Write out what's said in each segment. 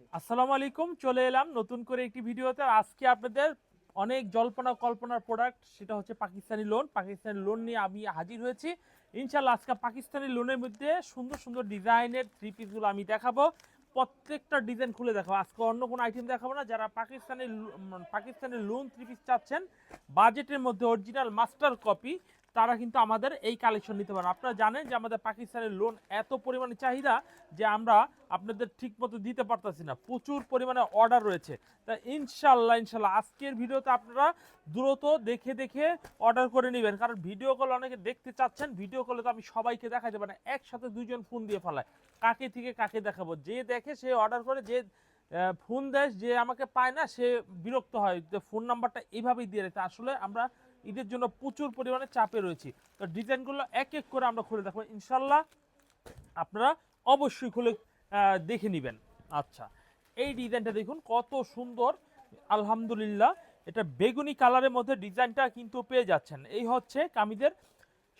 আসসালামু আলাইকুম, চলে এলাম নতুন করে একটি ভিডিওতে। আজকে আপনাদের অনেক জল্পনা কল্পনার প্রোডাক্ট সেটা হচ্ছে পাকিস্তানি লোন পাকিস্তানি লোন নিয়ে আমি হাজির হয়েছি। ইনশাল্লাহ আজকে পাকিস্তানি লোনের মধ্যে সুন্দর সুন্দর ডিজাইনের থ্রি পিসগুলো আমি দেখাবো। প্রত্যেকটা ডিজাইন খুলে দেখাবো। আজকে অন্য কোনো আইটেম দেখাবো না। যারা Pakistani Pakistani lawn three piece চাচ্ছেন বাজেটের মধ্যে অরিজিনাল মাস্টার কপি তারা কিন্তু আমাদের এই কালেকশন নিতে পারেন আপনারা জানেন যে আমাদের পাকিস্তানের লোন এত পরিমাণে চাহিদা যে আমরা আপনাদের ঠিক মতো দিতে পারতেছি না। প্রচুর পরিমাণে অর্ডার রয়েছে। তা ইনশাল্লাহ ইনশাল্লাহ আজকের ভিডিওতে আপনারা দ্রুত দেখে দেখে অর্ডার করে নেবেন। কারণ ভিডিও কল অনেকে দেখতে চাচ্ছেন ভিডিও কলে তো আমি সবাইকে দেখাতে পারি না। একসাথে দুজন ফোন দিয়ে ফেলায়। কাকে থেকে কাকে দেখাবো? যে দেখে সে অর্ডার করে, যে ফোন দেয়, যে আমাকে পায় না, সে বিরক্ত হয়। যে ফোন নাম্বারটা এইভাবেই দিয়ে রেখে আসলে আমরা ঈদের জন্য প্রচুর পরিমাণে চাপে রয়েছি। তো ডিজাইনগুলো এক এক করে আমরা খুলে দেখব। ইনশাল্লাহ আপনারা অবশ্যই খুলে দেখে নেবেন। আচ্ছা এই ডিজাইনটা দেখুন, কত সুন্দর। আলহামদুলিল্লাহ, এটা বেগুনি কালারের মধ্যে ডিজাইনটা কিন্তু পেয়ে যাচ্ছেন। এই হচ্ছে কামিদের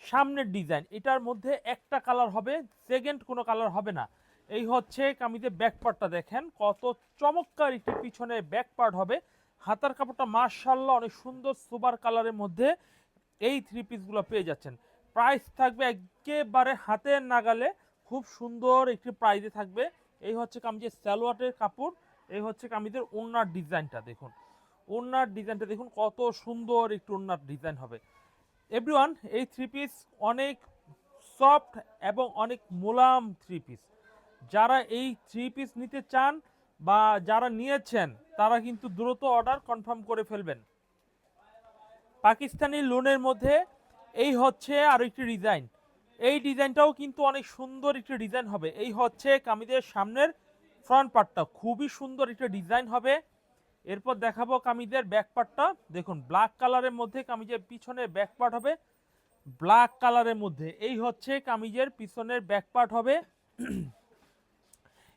সামনের ডিজাইন। এটার মধ্যে একটা কালার হবে, সেকেন্ড কোনো কালার হবে না। এই হচ্ছে কামিদের ব্যাক পার্টটা দেখেন, কত চমৎকার একটি পিছনে ব্যাক পার্ট হবে। হাতার কাপড়টা মার্শাল্লাহ অনেক সুন্দর সুপার কালারের মধ্যে এই থ্রি পিসগুলো পেয়ে যাচ্ছেন। প্রাইস থাকবে একেবারে হাতের নাগালে, খুব সুন্দর একটি প্রাইজে থাকবে। এই হচ্ছে কামিজের স্যালোয়াটের কাপড়, এই হচ্ছে কামিজের ওনার ডিজাইনটা দেখুন। ওনার ডিজাইনটা দেখুন, কত সুন্দর একটু ওনার ডিজাইন হবে। এভরিওয়ান এই থ্রি পিস অনেক সফট এবং অনেক মোলাম থ্রি পিস যারা এই থ্রি পিস নিতে চান বা যারা নিয়েছেন, তারা কিন্তু দ্রুত অর্ডার কনফার্ম করে ফেলবেন। পাকিস্তানি লোনের মধ্যে এই হচ্ছে আর একটি ডিজাইন। এই ডিজাইনটাও কিন্তু অনেক সুন্দর একটি ডিজাইন হবে। এই হচ্ছে কামিজের সামনের ফ্রন্ট পার্টটা খুবই সুন্দর একটা ডিজাইন হবে। এরপর দেখাবো কামিজের ব্যাক পার্টটা দেখুন ব্ল্যাক কালারের মধ্যে কামিজের পিছনের ব্যাক পার্ট হবে। ব্ল্যাক কালারের মধ্যে। এই হচ্ছে কামিজের পিছনের ব্যাক পার্ট হবে।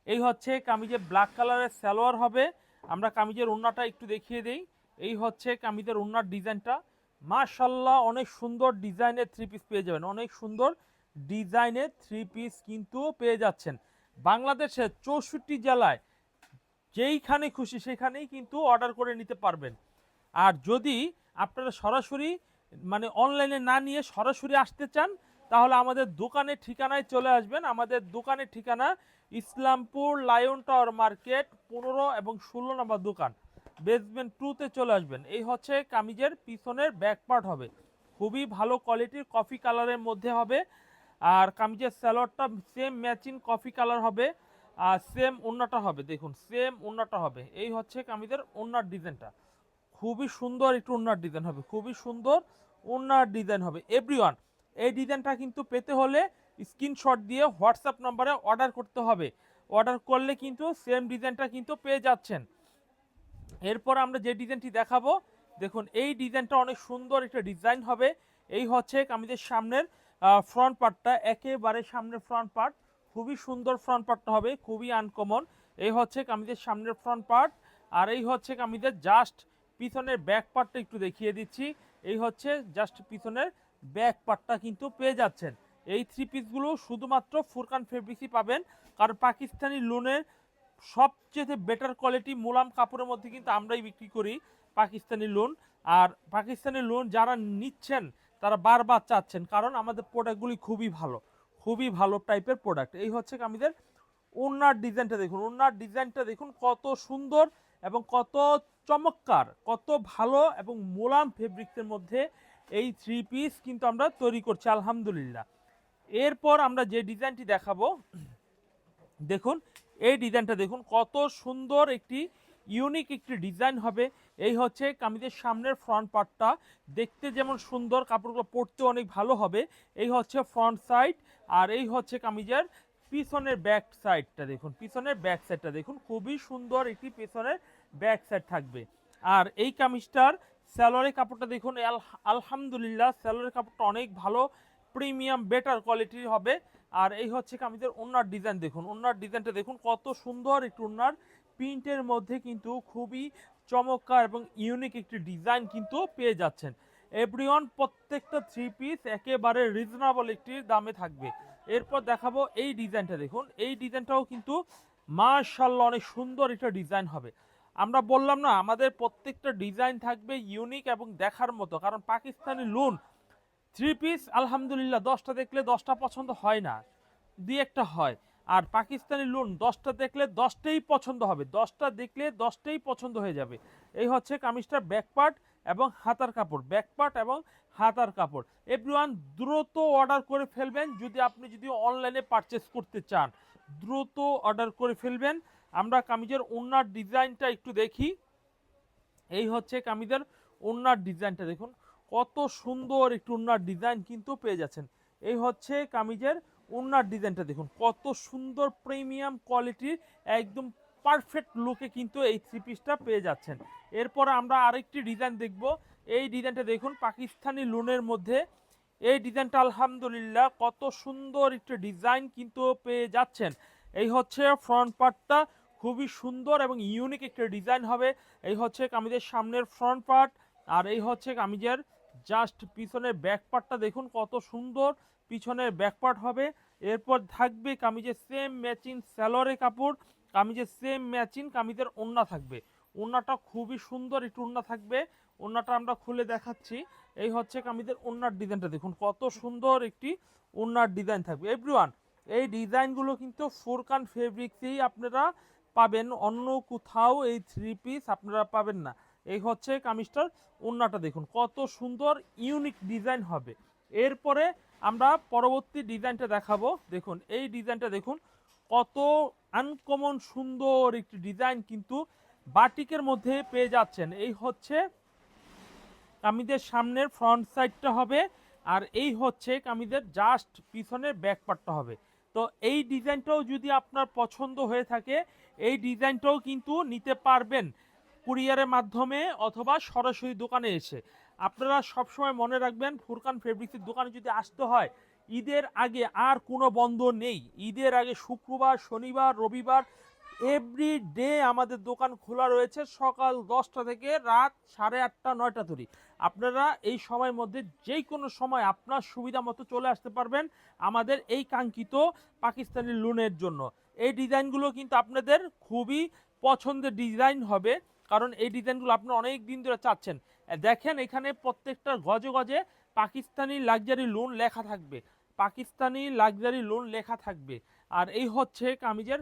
এই হচ্ছে কামিজের ব্ল্যাক কালারের সালোয়ার হবে। আমরা কামিজের ওড়নাটা একটু দেখিয়ে দেই। এই হচ্ছে কামিজের ওড়নার ডিজাইনটা। মাশাল্লাহ অনেক সুন্দর ডিজাইনের থ্রি পিস পেয়ে যাবেন। অনেক সুন্দর ডিজাইনের থ্রি পিস কিন্তু পেয়ে যাচ্ছেন। বাংলাদেশের চৌষট্টি জেলায় যেইখানে খুশি সেখানেই কিন্তু অর্ডার করে নিতে পারবেন। আর যদি আপনারা সরাসরি মানে অনলাইনে না নিয়ে সরাসরি আসতে চান তাহলে আমাদের দোকানের ঠিকানায় চলে আসবেন। আমাদের দোকানের ঠিকানা ইসলামপুর লায়ন টাওয়ার মার্কেট পনেরো এবং ষোলো নম্বর দোকান। বেসমেন্ট টুতে চলে আসবেন। এই হচ্ছে কামিজের পিছনের ব্যাক পার্ট হবে। খুবই ভালো কোয়ালিটির কফি কালারের মধ্যে হবে। আর কামিজের স্যালোয়ারটা সেম ম্যাচিং কফি কালার হবে। আর সেম ওন্নাটা হবে। দেখুন সেম ওন্নাটা হবে। এই হচ্ছে কামিজের ওন্নার ডিজাইনটা খুবই সুন্দর একটু ওন্নার ডিজাইন হবে। খুবই সুন্দর ওন্নার ডিজাইন হবে। এভরিওয়ান এই ডিজাইনটা কিন্তু পেতে হলে স্ক্রিনশট দিয়ে হোয়াটসঅ্যাপ নম্বরে অর্ডার করতে হবে। অর্ডার করলে কিন্তু সেম ডিজাইনটা কিন্তু পেয়ে যাচ্ছেন। এরপর আমরা যে ডিজাইনটি দেখাবো, দেখুন, এই ডিজাইনটা অনেক সুন্দর একটা ডিজাইন হবে। এই হচ্ছে কামিজের সামনের ফ্রন্ট পার্টটা একেবারে সামনের ফ্রন্ট পার্ট খুবই সুন্দর ফ্রন্ট পার্টটা হবে, খুবই আনকমন এই হচ্ছে কামিজের সামনের ফ্রন্ট পার্ট আর এই হচ্ছে কামিজের জাস্ট পিছনের ব্যাক পার্টটা একটু দেখিয়ে দিচ্ছি। এই হচ্ছে জাস্ট পিছনের ব্যাক পার্টটা কিন্তু পেয়ে যাচ্ছেন। এই থ্রি পিসগুলো শুধুমাত্র ফুরকান ফেব্রিক্সই পাবেন। কারণ পাকিস্তানি লোনের সবচেয়ে বেটার কোয়ালিটি মোলাম কাপড়ের মধ্যে কিন্তু আমরাই বিক্রি করি পাকিস্তানি লোন আর পাকিস্তানি লোন যারা নিচ্ছেন, তারা বারবার চাচ্ছেন, কারণ আমাদের প্রোডাক্টগুলি খুবই ভালো খুবই ভালো টাইপের প্রোডাক্ট এই হচ্ছে আমাদের ওনার ডিজাইনটা দেখুন, ওনার ডিজাইনটা দেখুন কত সুন্দর এবং কত চমৎকার, কত ভালো এবং মোলাম ফেব্রিক্সের মধ্যে এই থ্রি পিস কিন্তু আমরা তৈরি করছি, আলহামদুলিল্লাহ। এরপর আমরা যে ডিজাইনটি দেখাবো, দেখুন, এই ডিজাইনটা দেখুন, কত সুন্দর একটি ইউনিক একটি ডিজাইন হবে। এই হচ্ছে কামিজের সামনের ফ্রন্ট পার্টটা দেখতে যেমন সুন্দর, কাপড়গুলো পরতে অনেক ভালো হবে। এই হচ্ছে ফ্রন্ট সাইড আর এই হচ্ছে কামিজের পিছনের ব্যাক সাইডটা দেখুন, পিছনের ব্যাক সাইডটা দেখুন। খুবই সুন্দর একটি পিছনের ব্যাক সাইড থাকবে। আর এই কামিজটার স্যালোয়ারের কাপড়টা দেখুন আলহামদুলিল্লাহ স্যালোয়ারের কাপড়টা অনেক ভালো, প্রিমিয়াম, বেটার কোয়ালিটির হবে। আর এই হচ্ছে কামিজের ওনার ডিজাইন দেখুন ওনার ডিজাইনটা দেখুন, কত সুন্দর একটু ওনার প্রিন্টের মধ্যে কিন্তু খুবই চমৎকার এবং ইউনিক একটি ডিজাইন কিন্তু পেয়ে যাচ্ছেন। এভরিওয়ান প্রত্যেকটা থ্রি পিস একেবারে রিজনেবল একটি দামে থাকবে। এরপর দেখাবো এই ডিজাইনটা দেখুন, এই ডিজাইনটাও কিন্তু মাশাল্লাহ অনেক সুন্দর একটা ডিজাইন হবে। আমরা বললাম না, আমাদের প্রত্যেকটা ডিজাইন থাকবে ইউনিক এবং দেখার মতো, কারণ পাকিস্তানি লুন থ্রি পিস আলহামদুলিল্লাহ, দশটা দেখলে দশটা পছন্দ হয় না, দুই একটা হয়। আর পাকিস্তানি লুন দশটা দেখলে দশটাই পছন্দ হবে, দশটা দেখলে দশটাই পছন্দ হয়ে যাবে। এই হচ্ছে কামিজটার ব্যাকপার্ট এবং হাতার কাপড় ব্যাকপার্ট এবং হাতার কাপড়। এভরিওয়ান দ্রুত অর্ডার করে ফেলবেন, যদি আপনি যদি অনলাইনে পারচেস করতে চান, দ্রুত অর্ডার করে ফেলবেন। আমরা কামিজের ওনার ডিজাইনটা একটু দেখি। এই হচ্ছে কামিজের ওনার ডিজাইনটা দেখুন। কত সুন্দর একটু ওনার ডিজাইন কিন্তু পেয়ে যাচ্ছেন। এই হচ্ছে কামিজের ওনার ডিজাইনটা দেখুন। কত সুন্দর প্রিমিয়াম কোয়ালিটির, একদম পারফেক্ট লুকে কিন্তু এই থ্রি পিসটা পেয়ে যাচ্ছেন। এরপর আমরা আরেকটি ডিজাইন দেখব। এই ডিজাইনটা দেখুন, পাকিস্তানি লুনের মধ্যে। এই ডিজাইনটা আলহামদুলিল্লাহ কত সুন্দর একটা ডিজাইন কিন্তু পেয়ে যাচ্ছেন। এই হচ্ছে ফ্রন্ট পার্টটা খুবই সুন্দর এবং ইউনিক একটা ডিজাইন হবে। এই হচ্ছে কামিজের সামনের ফ্রন্ট পার্ট আর এই হচ্ছে কামিজের জাস্ট পিছনের ব্যাক পার্টটা দেখুন কত সুন্দর। পিছনের ব্যাক পার্ট হবে। এরপর থাকবে কামিজের সেম ম্যাচিং স্যালোরে কাপড়। কামিজের সেম ম্যাচিং কামিজের ওন্না থাকবে। ওন্নাটা খুবই সুন্দর একটু ওন্না থাকবে। ওন্নাটা আমরা খুলে দেখাচ্ছি। এই হচ্ছে কামিজের ওন্নার ডিজাইনটা দেখুন কত সুন্দর একটি ওন্নার ডিজাইন থাকবে। এভরিওয়ান এই ডিজাইনগুলো কিন্তু ফোরকান ফেব্রিক্সেই আপনারা পাবেন অন্য কোথাও এই থ্রি পিস আপনারা পাবেন না। এই হচ্ছে কামিজটার ওন্নাটা দেখুন, কত সুন্দর ইউনিক ডিজাইন হবে। এরপরে আমরা পরবর্তী ডিজাইনটা দেখাবো। দেখুন, এই ডিজাইনটা দেখুন, কত আনকমন সুন্দর একটি ডিজাইন কিন্তু বাটিকের মধ্যে পেয়ে যাচ্ছেন। এই হচ্ছে কামিজের সামনের ফ্রন্ট সাইডটা হবে, আর এই হচ্ছে কামিজের জাস্ট পিছনের ব্যাক পার্টটা হবে। তো এই ডিজাইনটাও যদি আপনার পছন্দ হয়ে থাকে, এই ডিজাইনটাও কিন্তু নিতে পারবেন কুরিয়ারের মাধ্যমে অথবা সরাসরি দোকানে এসে। আপনারা সবসময় মনে রাখবেন, ফুরকান ফেব্রিক্সের দোকানে যদি আসতে হয়, ঈদের আগে আর কোনো বন্ধ নেই। ঈদের আগে শুক্রবার, শনিবার, রবিবার এভরি ডে আমাদের দোকান খোলা রয়েছে সকাল দশটা থেকে রাত সাড়ে আটটা, নয়টা তৈরি আপনারা এই সময়ের মধ্যে যেই কোনো সময় আপনার সুবিধা মতো চলে আসতে পারবেন আমাদের এই কাঙ্ক্ষিত পাকিস্তানি লোনের জন্য। এই ডিজাইনগুলো কিন্তু আপনাদের খুবই পছন্দের ডিজাইন হবে, কারণ এই ডিজাইনগুলো আপনারা অনেক দিন ধরে চাচ্ছেন। দেখেন এখানে প্রত্যেকটা গজে গজে পাকিস্তানি লাক্সারি লোন লেখা থাকবে, পাকিস্তানি লাক্সারি লোন লেখা থাকবে। আর এই হচ্ছে কামিজের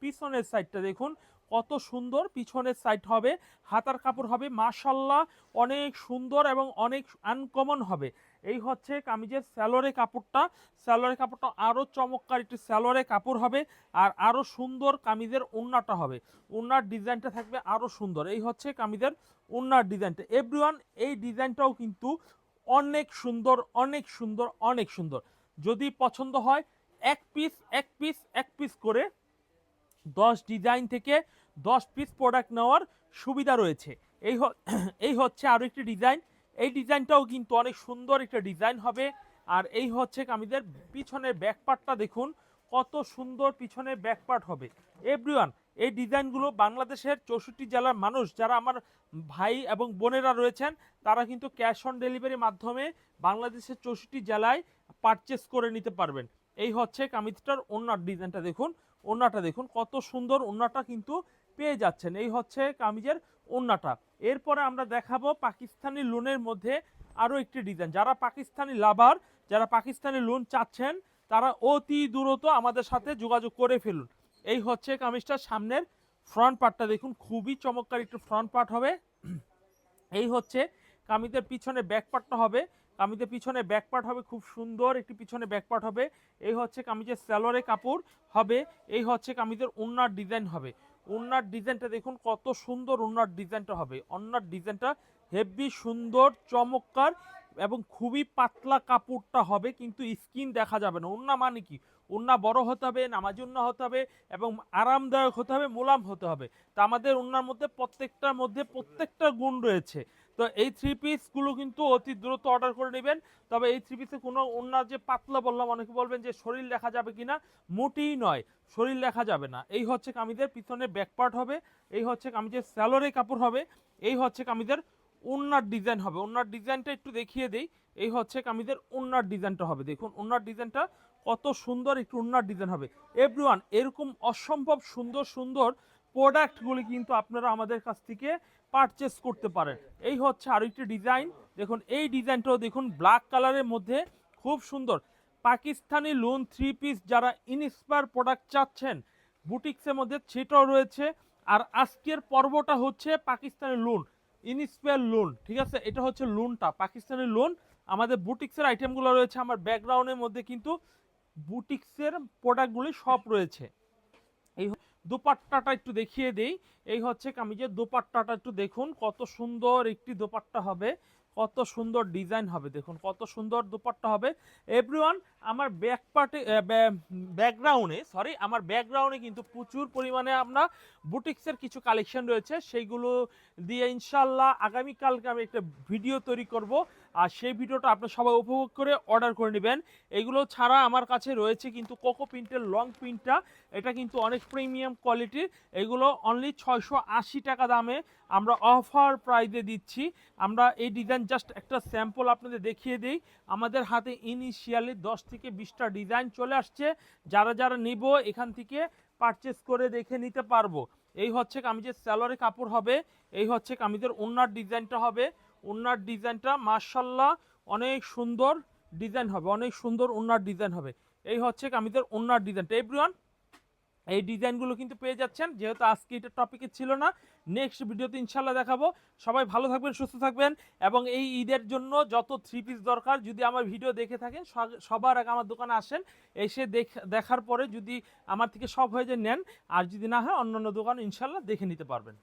পিছনের সাইডটা দেখুন কত সুন্দর পিছনের সাইড হবে, হাতার কাপড় হবে, মাশাল্লাহ, অনেক সুন্দর এবং অনেক আনকমন হবে। এই হচ্ছে কামিজের স্যালোরে কাপড়টা। স্যালোরে কাপড়টা আরও চমৎকার একটি স্যালোরে কাপড় হবে আর আরও সুন্দর কামিজের ওন্নাটা হবে। ওন্নার ডিজাইনটা থাকবে আরও সুন্দর। এই হচ্ছে কামিজের ওন্নার ডিজাইনটা। এভরিওয়ান এই ডিজাইনটাও কিন্তু অনেক সুন্দর অনেক সুন্দর অনেক সুন্দর। যদি পছন্দ হয়, এক পিস এক পিস এক পিস করে দশ ডিজাইন থেকে দশ পিস প্রোডাক্ট নেওয়ার সুবিধা রয়েছে। এই এই হচ্ছে আরও একটি ডিজাইন এই ডিজাইনটাও কিন্তু অনেক সুন্দর একটা ডিজাইন হবে। আর এই হচ্ছে কামিজের পিছনের ব্যাকপার্টটা দেখুন, কত সুন্দর পিছনের ব্যাকপার্ট হবে। এভরিওয়ান এই ডিজাইনগুলো বাংলাদেশের চৌষট্টি জেলার মানুষ, যারা আমার ভাই এবং বোনেরা রয়েছেন, তারা কিন্তু ক্যাশ অন ডেলিভারির মাধ্যমে বাংলাদেশের চৌষট্টি জেলায় পারচেস করে নিতে পারবেন। এই হচ্ছে কামিজটার ওনার ডিজাইনটা দেখুন ওন্নাটা দেখুন, কত সুন্দর ওন্নাটা কিন্তু পেয়ে যাচ্ছেন। এই হচ্ছে কামিজের ওন্নাটা। এরপরে আমরা দেখাবো পাকিস্তানি লোনের মধ্যে আরও একটি ডিজাইন যারা পাকিস্তানি লাভার যারা পাকিস্তানি লোন চাচ্ছেন, তারা অতি দ্রুত আমাদের সাথে যোগাযোগ করে ফেলুন। এই হচ্ছে কামিজটার সামনের ফ্রন্ট পার্টটা দেখুন, খুবই চমৎকার একটু ফ্রন্ট পার্ট হবে। এই হচ্ছে কামিজের পিছনে ব্যাক পার্টটা হবে। কামিজের পিছনে ব্যাক পার্ট হবে, খুব সুন্দর একটি পিছনে ব্যাক পার্ট হবে। এই হচ্ছে কামিজের স্যালোরে কাপড় হবে। এই হচ্ছে কামিজের ওন্নার ডিজাইন হবে। ওন্নার ডিজাইনটা দেখুন, কত সুন্দর উন্নার ডিজাইনটা হবে। অন্যার ডিজাইনটা হেভি সুন্দর, চমৎকার এবং খুবই পাতলা কাপড়টা হবে, কিন্তু স্কিন দেখা যাবে না। উন্না মানে কি? উন্না বড় হতে হবে, নামাজি উন্না হতে হবে এবং আরামদায়ক হতে হবে, মোলাম হতে হবে। তা আমাদের উন্নার মধ্যে প্রত্যেকটার মধ্যে প্রত্যেকটা গুণ রয়েছে। তো এই থ্রি পিসগুলো কিন্তু অতি দ্রুত অর্ডার করে নেবেন। তবে এই থ্রি পিসে কোনো ওনার যে পাতলা বললাম, অনেকে বলবেন যে শরীর দেখা যাবে কিনা, মোটেই নয়, শরীর দেখা যাবে না। এই হচ্ছে কামিজের পিছনে ব্যাকপার্ট হবে, এই হচ্ছে কামিজের স্যালোরে কাপড় হবে, এই হচ্ছে কামিজের ওনার ডিজাইন হবে। ওনার ডিজাইনটা একটু দেখিয়ে দেই, এই হচ্ছে কামিজের ওনার ডিজাইনটা হবে। দেখুন ওনার ডিজাইনটা কত সুন্দর একটু উন্নার ডিজাইন হবে। এভরিওয়ান এরকম অসম্ভব সুন্দর সুন্দর প্রোডাক্টগুলি কিন্তু আপনারা আমাদের কাছ থেকে পারচেস করতে পারেন এই হচ্ছে আরেকটি ডিজাইন দেখুন, এই ডিজাইনটাও দেখুন ব্ল্যাক কালারের মধ্যে খুব সুন্দর। পাকিস্তানি লোন থ্রি পিস যারা ইনস্পায়ার প্রোডাক্ট চাচ্ছেন বুটিক্সের মধ্যে সেটাও রয়েছে। আর আজকের পর্বটা হচ্ছে পাকিস্তানি লোন ইনস্পায়ার লোন ঠিক আছে? এটা হচ্ছে লোনটা পাকিস্তানি লোন আমাদের বুটিক্সের আইটেমগুলো রয়েছে, আমার ব্যাকগ্রাউন্ডের মধ্যে কিন্তু বুটিক্সের প্রোডাক্টগুলি সব রয়েছে। দোপাট্টাটা একটু দেখিয়ে দেই। এই হচ্ছে কামিজের দোপাট্টাটা একটু দেখুন, কত সুন্দর একটি দোপাট্টা হবে, কত সুন্দর ডিজাইন হবে, দেখুন কত সুন্দর দোপাট্টা হবে। এভরিওয়ান আমার ব্যাক পার্টে ব্যাকগ্রাউন্ডে সরি আমার ব্যাকগ্রাউন্ডে কিন্তু প্রচুর পরিমাণে আমরা বুটিক্সের কিছু কালেকশন রয়েছে। সেইগুলো দিয়ে ইনশাল্লাহ আগামীকালকে আমি একটা ভিডিও তৈরি করব। আর সেই ভিডিওটা আপনি সবাই উপভোগ করে অর্ডার করে নেবেন। এগুলো ছাড়া আমার কাছে রয়েছে কিন্তু কোকো প্রিন্টের লং প্রিন্টটা এটা কিন্তু অনেক প্রিমিয়াম কোয়ালিটির এগুলো অনলি ছয়শো আশি টাকা দামে আমরা অফার প্রাইজে দিচ্ছি। আমরা এই ডিজাইন জাস্ট একটা স্যাম্পল আপনাদের দেখিয়ে দিই। আমাদের হাতে ইনিশিয়ালি দশ থেকে বিশটা ডিজাইন চলে আসছে। যারা যারা নিব, এখান থেকে পারচেস করে দেখে নিতে পারব। এই হচ্ছে কামিজের স্যালোয়ারে কাপড় হবে, এই হচ্ছে কামিজের ওনার ডিজাইনটা হবে। ওনার ডিজাইনটা মার্শাল্লাহ অনেক সুন্দর ডিজাইন হবে, অনেক সুন্দর ওনার ডিজাইন হবে। এই হচ্ছে কামিজের ওনার ডিজাইনটা। এভরিওয়ান এই ডিজাইনগুলো কিন্তু পেয়ে যাচ্ছেন, যেহেতু আজকে এটা টপিকে ছিল না নেক্সট ভিডিওতে ইনশাল্লাহ দেখাবো। সবাই ভালো থাকবেন, সুস্থ থাকবেন, এবং এই ঈদের জন্য যত থ্রি পিস দরকার, যদি আমার ভিডিও দেখে থাকেন সবার আগে আমার দোকানে আসেন, এসে দেখ- দেখার পরে যদি আমার থেকে সব হয়ে যায়, নেন। আর যদি না হয় অন্য অন্য দোকান ইনশাল্লাহ দেখে নিতে পারবেন।